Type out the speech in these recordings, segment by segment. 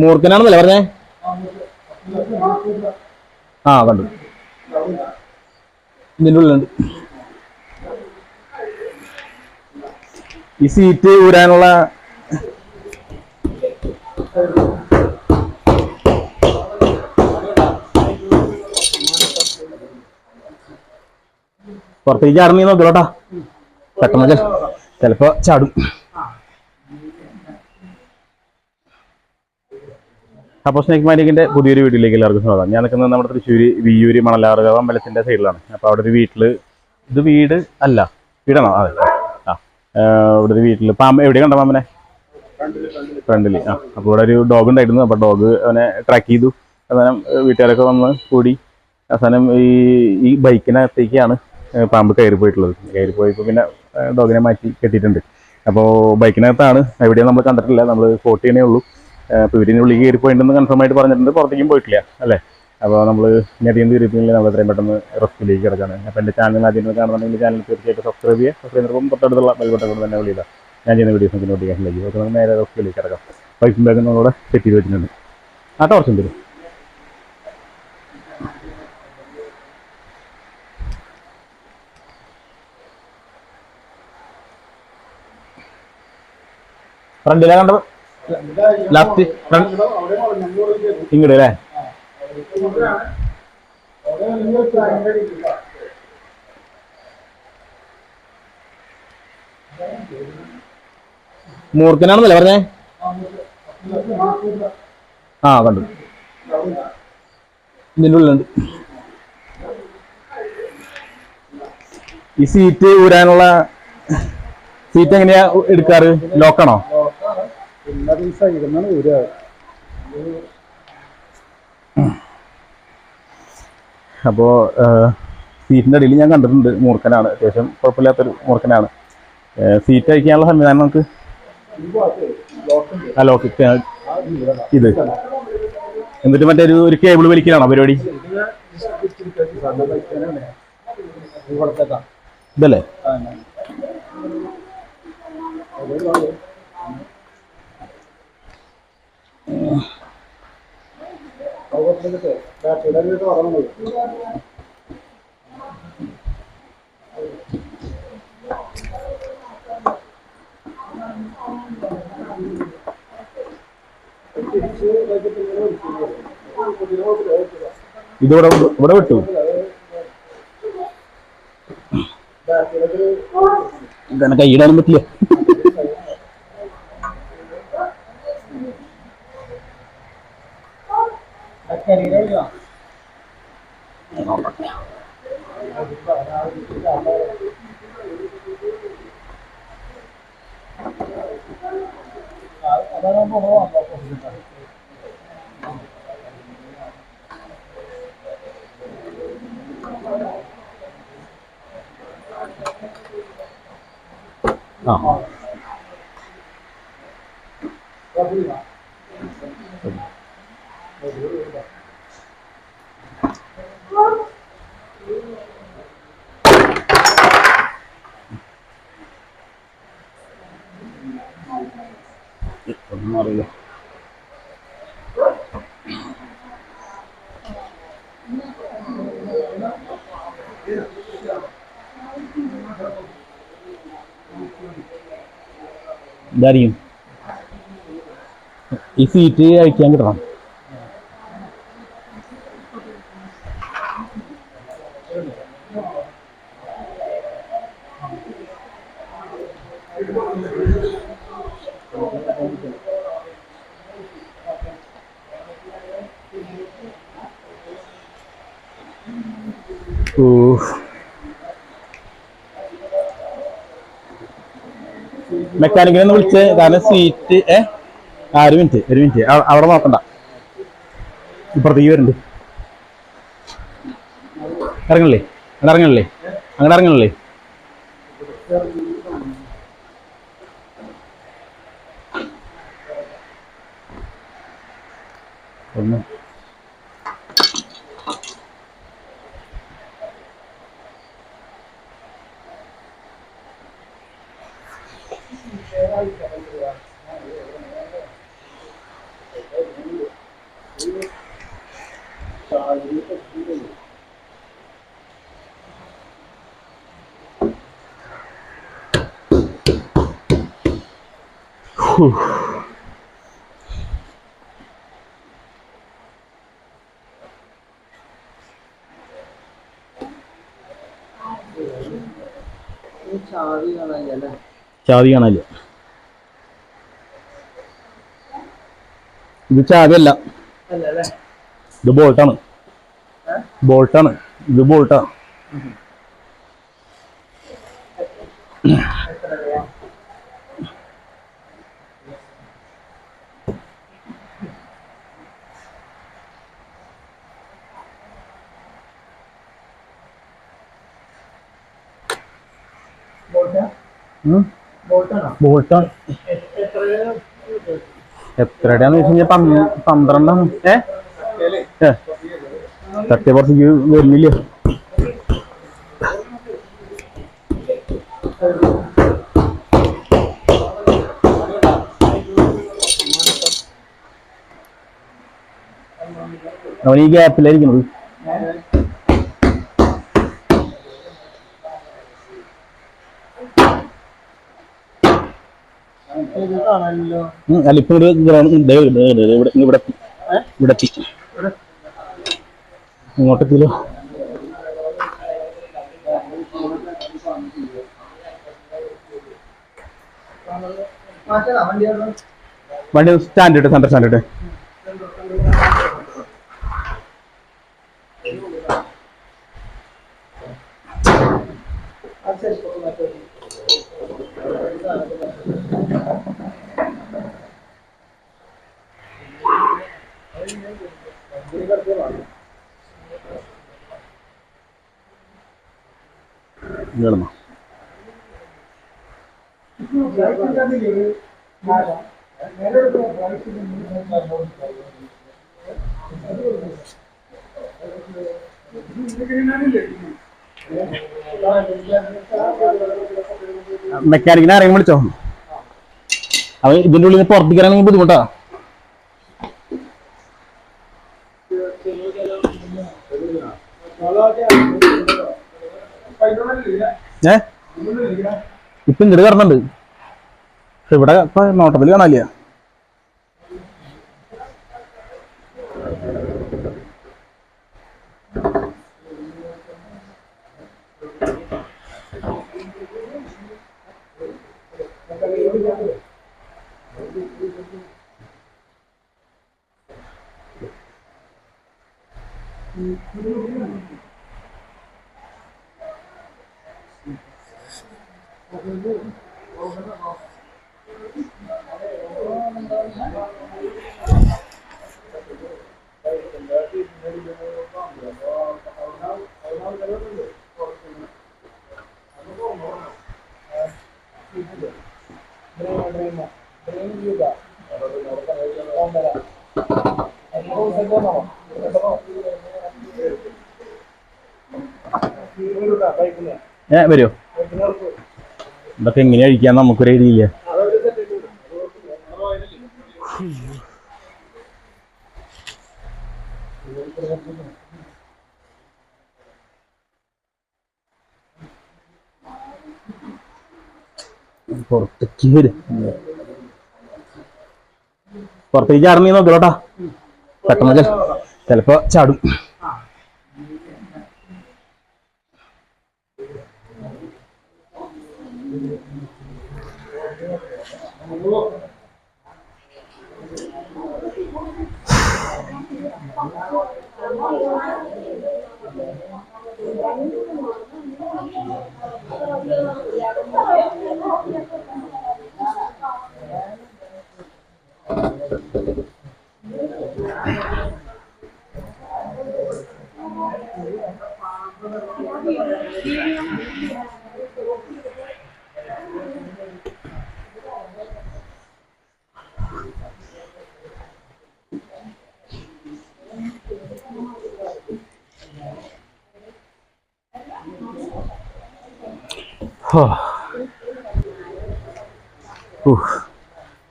മൂർഖനാണെന്നല്ലേ പറഞ്ഞേ? ആ കണ്ടു. ഇതിന്റെ ഉള്ളിലുണ്ട്. ഈ സീറ്റ് ഊരാനുള്ള പുറത്തേക്ക് ചാടുന്നോട്ടാ പെട്ടെന്ന് ചിലപ്പോ ചാടും. അപ്പോൾ സ്നേക് മാനിക്കിന്റെ പുതിയൊരു വീട്ടിലേക്ക് എല്ലാവർക്കും സ്വാഗതം. ഞാൻ നിൽക്കുന്നത് നമ്മുടെ തൃശ്ശൂർ വിയൂര് മണലാറുകാവ് അമ്പലത്തിന്റെ സൈഡിലാണ്. അപ്പോൾ അവിടെ ഒരു വീട്ടിൽ ഇത് വീട് അല്ല വീടാണോ? അതെ. ആ ഇവിടെ ഒരു വീട്ടിൽ പാമ്പ് എവിടെ കണ്ട പാമ്പനെ? ഫ്രണ്ടിൽ. ആ അപ്പോൾ ഇവിടെ ഒരു ഡോഗ് ഉണ്ടായിരുന്നു. അപ്പോൾ ഡോഗ് അവനെ ട്രാക്ക് ചെയ്തു. അവസാനം വീട്ടുകാരൊക്കെ വന്ന് കൂടി അവസാനം ഈ ഈ ബൈക്കിനകത്തേക്കാണ് പാമ്പ് കയറി പോയിട്ടുള്ളത്. കയറി പോയപ്പോൾ പിന്നെ ഡോഗിനെ മാറ്റി കെട്ടിയിട്ടുണ്ട്. അപ്പോൾ ബൈക്കിനകത്താണ് എവിടെയാണ് നമ്മൾ കണ്ടിട്ടില്ല. നമ്മൾ ഫോർട്ടീനേ ഉള്ളൂ. അപ്പോൾ വീടിന്റെ ഉള്ളിൽ കയറി പോയിട്ടുണ്ടെന്ന് കൺഫേം ആയിട്ട് പറഞ്ഞിട്ടുണ്ട്. പുറത്തേക്കും പോയിട്ടില്ല അല്ലേ? അപ്പോൾ നമ്മൾ ഇനി അധികം നമ്മൾ എത്രയും പെട്ടെന്ന് റെസ്റ്റിലേക്ക് കിടക്കാണ്. അപ്പോൾ എന്റെ ചാനൽ ആദ്യം കാണുന്നുണ്ടെങ്കിൽ ചാനൽ തീർച്ചയായിട്ടും സബ്സ്ക്രൈബ് ചെയ്യുക. സബ്സ്ക്രൈബ് ചെയ്യുമ്പോൾ തൊട്ടടുത്തുള്ള ബെൽബട്ടൺ കൊണ്ട് തന്നെ വിളിയില്ല ഞാൻ ചെയ്യുന്ന വീഡിയോസ് നോട്ടിഫിക്കേഷനിലേക്ക് അപ്പോൾ നമുക്ക് നേരെ റെസ്റ്റിലേക്ക് കിടക്കാം. പൈസ ബാഗ് നമ്മളോട് സെറ്റ് ചെയ്ത് വെച്ചിട്ടുണ്ട്. ആ ടോർച്ചും തരും ഫ്രണ്ടിലെ കണ്ട ലാസ്റ്റ് ഇങ്ങോട്ട് അല്ലേ മൂർഖനാണെന്നല്ലേ പറഞ്ഞേ? ആ കണ്ടു. ഇതിന്റെ ഉള്ളിലുണ്ട്. ഈ സീറ്റ് ഊരാനുള്ള സീറ്റ് എങ്ങനെയാ എടുക്കാറ്? ലോക്കാണോ അപ്പോ സീറ്റിന്റെ അടിയിൽ ഞാൻ കണ്ടിട്ടുണ്ട് മൂർഖനാണ്. അത്യാവശ്യം കുഴപ്പമില്ലാത്തൊരു മൂർഖനാണ്. സീറ്റ് അയക്കാനുള്ള സംവിധാനം നമുക്ക്? ആ ഇത്. എന്നിട്ട് മറ്റേ ഒരു ഒരു കേബിൾ വലിക്കലാണോ പരിപാടി? ഇതല്ലേ? ഇതിവിടെ ഇവിടെ വിട്ടു. കൈയിടാനും പറ്റില്ല. 还开了一点亮。啊，咱俩不好往高好走。那好。嗯 ഒന്നും അറിയില്ല ഇതായിരിക്കും. ഈ സീറ്റ് അഴിക്കാൻ കിട്ടണം. ഓ മെക്കാനിക്കിനെ ഒന്ന് വിളിച്ച്. കാരണം സീറ്റ് ഏ? ആ ഒരു മിനിറ്റ് ഒരു മിനിറ്റ് അവ- അവിടെ നോക്കണ്ട. ഇപ്പുറത്തേക്ക് വരുന്നുണ്ട്. ഇറങ്ങണല്ലേ? അങ്ങനെ ഇറങ്ങണല്ലേ? അങ്ങനെ ഇറങ്ങണല്ലേ? ഒന്ന് ചാവി കാണാനില്ല ഇത് ചാവിയല്ല. അല്ല ഇത് ബോൾട്ടാണ്. ബോൾട്ടാണ്. ഇത് ബോൾട്ടാ. ബോൾട്ടാണ്? എത്രയുടെയാന്ന് വെച്ച് കഴിഞ്ഞാൽ പന്ത് പന്ത്രണ്ടാണ്. ഏ? തട്ടിയ പുറത്തേക്ക് വരുന്നില്ല. അവൻ ഈ ഗ്യാപ്പിലായിരിക്കണത് ഇത് കാണാനില്ലോ ഉം, അല്ല ഇപ്പൊ ഇവിടെ ഇവിടെ ഇങ്ങോട്ട് മാറ്റണം വണ്ടി അവിടെ വണ്ടി സ്റ്റാൻഡ് ഇട്ട് സെന്റർ കേൾന്നോ മെക്കാനിക്കിനെ ആരെങ്കിലും വിളിച്ചോ? അവ ഇതിന്റെ ഉള്ളിൽ നിന്ന് പുറത്തേക്ക് ഇറങ്ങി ബുദ്ധിമുട്ടാ. ഏ? ഇപ്പം ഇങ്ങോട്ട് കറന്നുണ്ട് ഇവിടെ നോട്ടത്തിൽ കാണാനില്ല? ഏ വരുമോ ഇതൊക്കെ എങ്ങനെ കഴിക്കാൻ നമുക്കൊരു ഐഡിയ പുറത്തേക്ക് ചാടണീ നോക്കലോട്ടാ പെട്ടെന്ന് ചെ- ചാടും.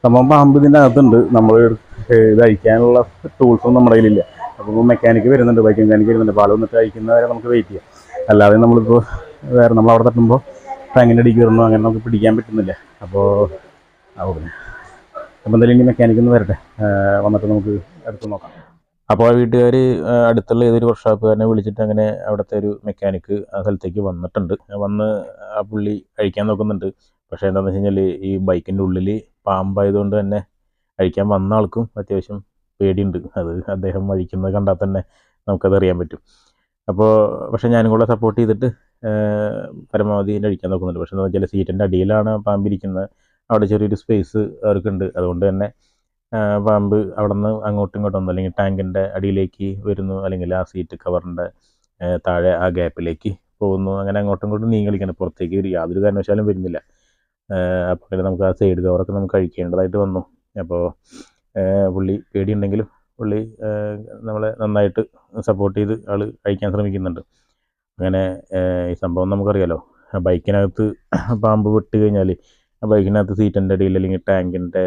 സംഭവം പാമ്പ് അകത്തുണ്ട് നമ്മൾ ഇത് അയക്കാനുള്ള ടൂൾസും നമ്മുടെ കയ്യിലില്ല. അപ്പോൾ മെക്കാനിക്ക് വരുന്നുണ്ട് ബൈക്ക് മെക്കാനിക്ക് വരുന്നുണ്ട്. അപ്പോൾ ആൾ വന്നിട്ട് അയക്കുന്നവരെ നമുക്ക് വെയിറ്റ് ചെയ്യാം. അല്ലാതെ നമ്മളിപ്പോൾ വേറെ നമ്മൾ അവിടെ തട്ടുമ്പോൾ ടാങ്കിന്റെ അടിക്ക് വരണോ അങ്ങനെ നമുക്ക് പിടിക്കാൻ പറ്റുന്നില്ല. അപ്പോൾ അപ്പോൾ എന്തായാലും ഇനി മെക്കാനിക്ക് ഒന്ന് വരട്ടെ. വന്നിട്ട് നമുക്ക് അടുത്ത് നോക്കാം. അപ്പോൾ ആ വീട്ടുകാർ അടുത്തുള്ള ഏതൊരു വർക്ക്ഷോപ്പുകാരനെ വിളിച്ചിട്ട് അങ്ങനെ അവിടുത്തെ ഒരു മെക്കാനിക്ക് ആ സ്ഥലത്തേക്ക് വന്നിട്ടുണ്ട്. വന്ന് ആ പുള്ളി അഴിക്കാൻ നോക്കുന്നുണ്ട്. പക്ഷേ എന്താണെന്ന് വെച്ച് കഴിഞ്ഞാൽ ഈ ബൈക്കിന്റെ ഉള്ളിൽ പാമ്പായതുകൊണ്ട് തന്നെ അഴിക്കാൻ വന്ന ആൾക്കും അത്യാവശ്യം പേടിയുണ്ട്. അത് അദ്ദേഹം വഴിക്കുന്നത് കണ്ടാൽ തന്നെ നമുക്കത് അറിയാൻ പറ്റും. അപ്പോൾ പക്ഷേ ഞാനും കൂടെ സപ്പോർട്ട് ചെയ്തിട്ട് പരമാവധി അടിക്കാൻ നോക്കുന്നുണ്ട്. പക്ഷേ എന്താ വെച്ചാൽ സീറ്റിന്റെ അടിയിലാണ് പാമ്പിരിക്കുന്നത് അവിടെ ചെറിയൊരു സ്പേസ് അവർക്കുണ്ട്. അതുകൊണ്ട് തന്നെ പാമ്പ് അവിടെ നിന്ന് അങ്ങോട്ടും ഇങ്ങോട്ടും അല്ലെങ്കിൽ ടാങ്കിന്റെ അടിയിലേക്ക് വരുന്നു. അല്ലെങ്കിൽ ആ സീറ്റ് കവറിന്റെ താഴെ ആ ഗ്യാപ്പിലേക്ക് പോകുന്നു. അങ്ങനെ അങ്ങോട്ടും ഇങ്ങോട്ടും നീങ്ങി കളിക്കണം പുറത്തേക്ക് ഒരു യാതൊരു കാരണവശാലും വരുന്നില്ല. അപ്പോൾ നമുക്ക് ആ സൈഡ് കവറൊക്കെ നമുക്ക് കഴിക്കേണ്ടതായിട്ട് വന്നു. അപ്പോൾ പുള്ളി പേടിയുണ്ടെങ്കിലും പുള്ളി നമ്മളെ നന്നായിട്ട് സപ്പോർട്ട് ചെയ്ത് ആൾ കഴിക്കാൻ ശ്രമിക്കുന്നുണ്ട്. അങ്ങനെ ഈ സംഭവം നമുക്കറിയാലോ. ബൈക്കിനകത്ത് പാമ്പ് വിട്ട് കഴിഞ്ഞാൽ ബൈക്കിനകത്ത് സീറ്റിന്റെ അടിയിൽ അല്ലെങ്കിൽ ടാങ്കിന്റെ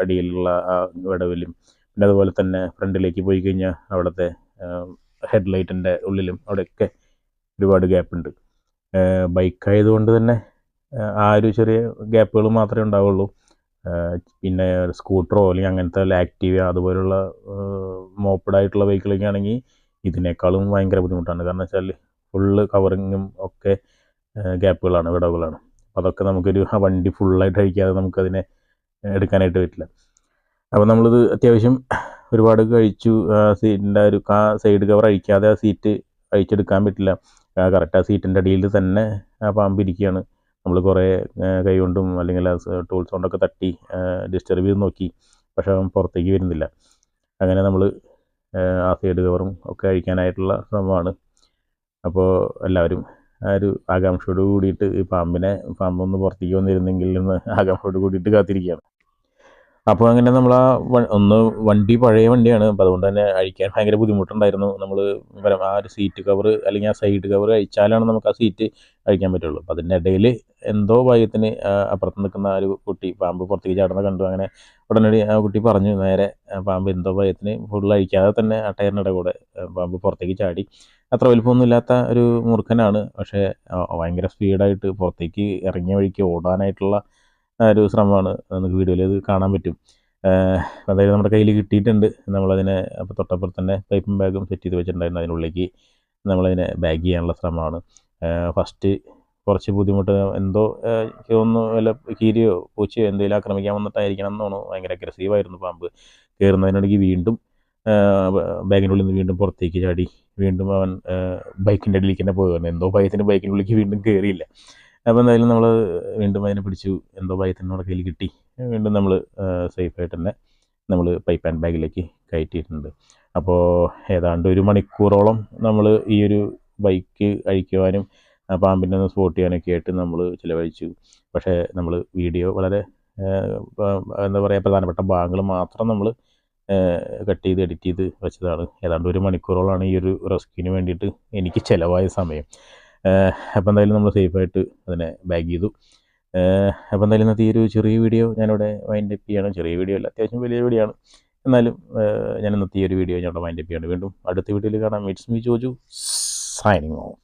അടിയിലുള്ള ആ വിടവിലും പിന്നെ അതുപോലെ തന്നെ ഫ്രണ്ടിലേക്ക് പോയി കഴിഞ്ഞാൽ അവിടുത്തെ ഹെഡ്ലൈറ്റിന്റെ ഉള്ളിലും അവിടെയൊക്കെ ഒരുപാട് ഗ്യാപ്പ് ഉണ്ട്. ബൈക്ക് ആയതുകൊണ്ട് തന്നെ ആ, ഒരു ചെറിയ ഗ്യാപ്പുകൾ മാത്രമേ ഉണ്ടാവുള്ളൂ. പിന്നെ സ്കൂട്ടറോ അല്ലെങ്കിൽ അങ്ങനത്തെ ആക്റ്റീവ അതുപോലുള്ള മോപ്പഡായിട്ടുള്ള വെഹിക്കിളൊക്കെ ആണെങ്കിൽ ഇതിനേക്കാളും ഭയങ്കര ബുദ്ധിമുട്ടാണ്. കാരണം വെച്ചാൽ ഫുള്ള് കവറിങ്ങും ഒക്കെ ഗ്യാപ്പുകളാണ് വിടവുകളാണ്. അതൊക്കെ നമുക്കൊരു വണ്ടി ഫുള്ളായിട്ട് കഴിക്കാതെ നമുക്കതിനെ എടുക്കാനായിട്ട് പറ്റില്ല. അപ്പോൾ നമ്മളിത് അത്യാവശ്യം ഒരുപാട് കഴിച്ചു സീറ്റിന്റെ ഒരു ആ സൈഡ് കവർ അഴിക്കാതെ ആ സീറ്റ് അഴിച്ചെടുക്കാൻ പറ്റില്ല. കറക്റ്റ് ആ സീറ്റിന്റെ അടിയിൽ തന്നെ ആ പാമ്പ് ഇരിക്കുകയാണ്. നമ്മൾ കുറേ കൈ കൊണ്ടും അല്ലെങ്കിൽ ടൂൾസ് കൊണ്ടൊക്കെ തട്ടി ഡിസ്റ്റർബ് ചെയ്ത് നോക്കി. പക്ഷെ അവൻ പുറത്തേക്ക് വരുന്നില്ല. അങ്ങനെ നമ്മൾ ആ സൈഡ് കവറും ഒക്കെ അഴിക്കാനായിട്ടുള്ള ശ്രമമാണ്. അപ്പോൾ എല്ലാവരും ആ ഒരു ആകാംക്ഷയോട് കൂടിയിട്ട് ഈ പാമ്പിനെ പാമ്പൊന്ന് പുറത്തേക്ക് വന്നിരുന്നെങ്കിൽ എന്ന് ആകാംക്ഷയോട് കൂടിയിട്ട് കാത്തിരിക്കുകയാണ്. അപ്പോൾ അങ്ങനെ നമ്മൾ ആ ഒന്ന് വണ്ടി പഴയ വണ്ടിയാണ്. അപ്പോൾ അതുകൊണ്ട് തന്നെ അഴിക്കാൻ ഭയങ്കര ബുദ്ധിമുട്ടുണ്ടായിരുന്നു. നമ്മൾ ആ ഒരു സീറ്റ് കവർ അല്ലെങ്കിൽ ആ സൈഡ് കവർ അഴിച്ചാലാണ് നമുക്ക് ആ സീറ്റ് അഴിക്കാൻ പറ്റുള്ളൂ. അപ്പോൾ അതിന്റെ ഇടയിൽ എന്തോ ഭാഗ്യത്തിന് അപ്പുറത്ത് നിൽക്കുന്ന ഒരു കുട്ടി പാമ്പ് പുറത്തേക്ക് ചാടുന്ന കണ്ടു. അങ്ങനെ ഉടനടി ആ കുട്ടി പറഞ്ഞു നേരെ പാമ്പ് എന്തോ ഭാഗ്യത്തിന് ഫുൾ അഴിക്കാതെ തന്നെ ആ ടയറിന്റെ കൂടെ പാമ്പ് പുറത്തേക്ക് ചാടി. അത്ര വലിപ്പമൊന്നുമില്ലാത്ത ഒരു മൂർഖനാണ്. പക്ഷേ ഭയങ്കര സ്പീഡായിട്ട് പുറത്തേക്ക് ഇറങ്ങിയ വഴിക്ക് ഓടാനായിട്ടുള്ള ഒരു ശ്രമമാണ് നമുക്ക് വീഡിയോയിൽ ഇത് കാണാൻ പറ്റും. അതായത് നമ്മുടെ കയ്യിൽ കിട്ടിയിട്ടുണ്ട്. നമ്മളതിനെ അപ്പോൾ തൊട്ടപ്പുറത്ത് തന്നെ പൈപ്പും ബാഗും സെറ്റ് ചെയ്ത് വെച്ചിട്ടുണ്ടായിരുന്നു അതിനുള്ളിലേക്ക്. നമ്മളതിനെ ബാഗ് ചെയ്യാനുള്ള ശ്രമമാണ്. ഫസ്റ്റ് കുറച്ച് ബുദ്ധിമുട്ട് എന്തോ ഒന്ന് വല്ല കീരിയോ പൂച്ചയോ എന്തെങ്കിലും ആക്രമിക്കാൻ വന്നിട്ടായിരിക്കണം എന്നാണ് ഭയങ്കര അഗ്രസീവായിരുന്നു പാമ്പ്. കയറുന്നതിനിടയ്ക്ക് വീണ്ടും ബാഗിന്റെ ഉള്ളിൽ നിന്ന് വീണ്ടും പുറത്തേക്ക് ചാടി. വീണ്ടും അവൻ ബൈക്കിന്റെ അടിയിലേക്ക് തന്നെ പോവുകയാണ്. എന്തോ ഭയത്തിന് ബൈക്കിന്റെ ഉള്ളിലേക്ക് വീണ്ടും കയറിയില്ല അപ്പോൾ എന്തായാലും നമ്മൾ വീണ്ടും അതിനെ പിടിച്ചു എന്തോ ഭയത്തിന് കയ്യിൽ കിട്ടി. വീണ്ടും നമ്മൾ സേഫായിട്ട് തന്നെ നമ്മൾ പൈപ്പ് ആൻഡ് ബാഗിലേക്ക് കയറ്റിയിട്ടുണ്ട്. അപ്പോൾ ഏതാണ്ട് ഒരു മണിക്കൂറോളം നമ്മൾ ഈ ഒരു ബൈക്ക് അഴിക്കുവാനും പാമ്പിനെ ഒന്ന് സ്പോട്ട് ചെയ്യാനൊക്കെ ആയിട്ട് നമ്മൾ ചിലവഴിച്ചു. പക്ഷേ നമ്മൾ വീഡിയോ വളരെ എന്താ പറയുക പ്രധാനപ്പെട്ട ഭാഗങ്ങൾ മാത്രം നമ്മൾ കട്ട് ചെയ്ത് എഡിറ്റ് ചെയ്ത് വെച്ചതാണ്. ഏതാണ്ട് ഒരു മണിക്കൂറോളാണ് ഈ ഒരു റെസ്ക്യൂവിന് വേണ്ടിയിട്ട് എനിക്ക് ചിലവായ സമയം. അപ്പോൾ എന്തായാലും നമ്മൾ സേഫായിട്ട് അതിനെ ബാഗ് ചെയ്തു. അപ്പോൾ എന്തായാലും ഇന്നത്തെ ഈ ഒരു ചെറിയ വീഡിയോ ഞാനിവിടെ വൈൻഡ് അപ്പ് ചെയ്യണം. ചെറിയ വീഡിയോ അല്ല അത്യാവശ്യം വലിയ വീഡിയോ ആണ്. എന്നാലും ഞാൻ ഇന്നത്തെ ഈ ഒരു വീഡിയോ ഞാനിവിടെ വൈൻഡ് അപ്പ് ചെയ്യണം. വീണ്ടും അടുത്ത വീഡിയോയിൽ കാണാം. It's me Joju signing off